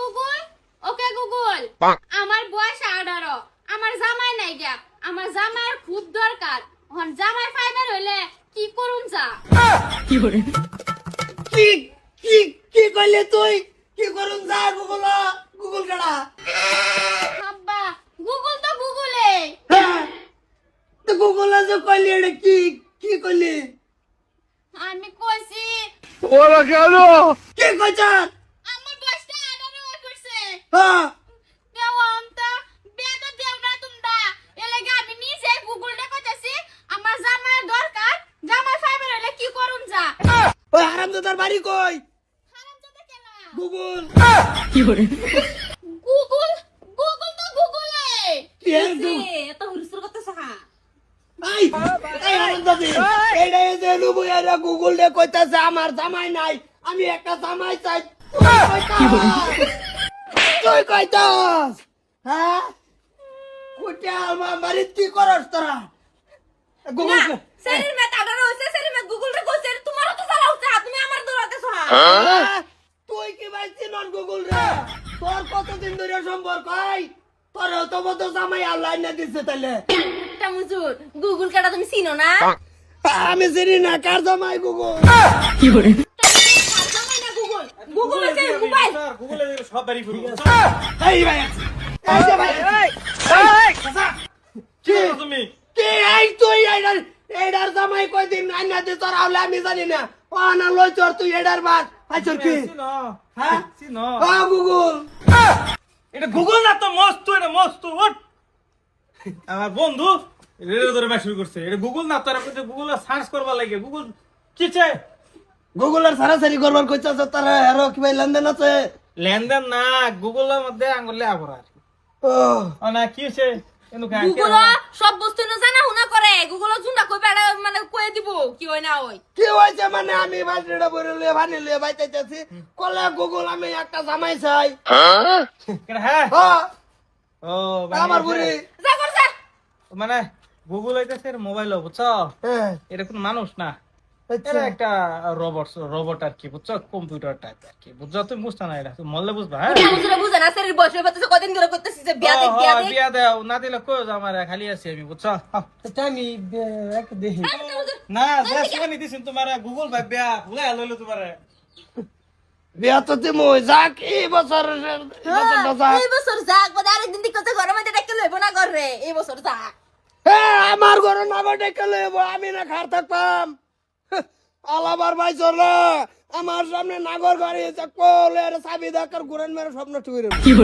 Google? Okay Google. আমার বয়স আঠারো। আমার জামাই নাই গা আমার জামাইয়ের খুব দরকার। হন জামাই ফাইবার হইলে কি করুন যা। কি কি কি কইলে তুই? কি করুন যা গুগল গুগল কাটা আব্বা গুগল তো গুগলে। হ্যাঁ। তো গুগল যে কইলি এটা কি কি কইলি? আমি কইছি কি কইছ? হারামজাদার বাড়ি কই? হারামজাদা কেলা? গুগল। গুগল? গুগল তো গুগলে। কি এর গু- এত হুলস্থুল করতেছ হা। আই এই হারামজাদি এইটা এই যে নুবু এরা গুগল ডে কইতাছে আমার জামাই নাই আমি একটা জামাই চাই। তুই কইতাস? হ্যাঁ? কুটে বাড়িতে কি করস তোরা? গুগল কে- সেরির মে হইছে সেরির মে গুগল রে কইছে তোমারও তো চালা হচ্ছে তুমি আমার দৌড়াতেছ হা হ্যাঁ? তুই কি পাইছি নন গুগল রে? তোর কতদিন ধরে সম্পর্ক তোর তো জামাই আল্লাহ না দিছে তাহলে একটা মুজুর গুগল কাটা তুমি চিনো না? আমি চিনি না কার জামাই গুগল? জামাই না গুগল গুগল হচ্ছে মোবাইল গুগলে সব বাড়ি ঘুরবো। এই ভাই এই যে ভাই কি? তুমি। কে? এই তুই এইডার এইডার জামাই কয়দিন আইনা দে তোর আউলে আমি জানি না। ও না লই তোর তুই এডার বাস। আইছর কি? হ্যাঁ? চিনো। ও গুগল এটা গুগল না তো মস্ত এটা মস্ত ওট আমার বন্ধু রেডিও ধরে মেসেজ করছে। এটা গুগল না তোরা গুগলে সার্চ করবার লাগে। গুগল কি চাই গুগলের সারাসারি করবার কইছস তোর হেরো কি ভাই লেনদেন আছে? লেনদেন না গুগলের মধ্যে আঙুলে আবরার ও ও না কি হইছে? গুগল সব বস্তু না জানা হুনা করে। গুগল জুন্ডা কই বেড়া মানে কই দিব কি হয় না হয়। কি হয়েছে মানে আমি বালতিটা বইরে লিয়ে ভানি লিয়ে বাইতেছি কলে গুগল আমি একটা জামাই চাই। হ্যাঁ? হ্যাঁ ও আমার বুড়ি। যা কর মানে গুগল হইতেছে মোবাইল বুঝছ? এটা কোন মানুষ না। এটা একটা রোবট রোবট আর কি বুঝছ? কম্পিউটার টাইপ আর কি বুঝছ? তুমি বুঝছ না এটা তুমি মরলে বুঝবা হ্যাঁ? বুঝে না কদিন ধরে যে বিয়া দেখ ও, বিয়া হ, দেখ। বিয়া দেও না দিলে কই যাও আমার খালি আছি আমি বুঝছ? হ। আমি এক দেখি। না যা শুনি দিছেন তোমার গুগল ভাই বিয়া ভুলাই লইলো তোমার। বিয়া তো তুমি যাক এই বছর এই বছর যাক আরেকদিন দিক মধ্যে ডেকে লইব না ঘরে এই বছর যাক। হ্যাঁ আমার ঘরে নাগর ডেকে লইব আমি না খার থাকতাম। আলাবার ভাই চল। আমার সামনে নাগর গাড়ি কোলে চাবি দেখার ঘুরেন মেরে স্বপ্ন ঠিক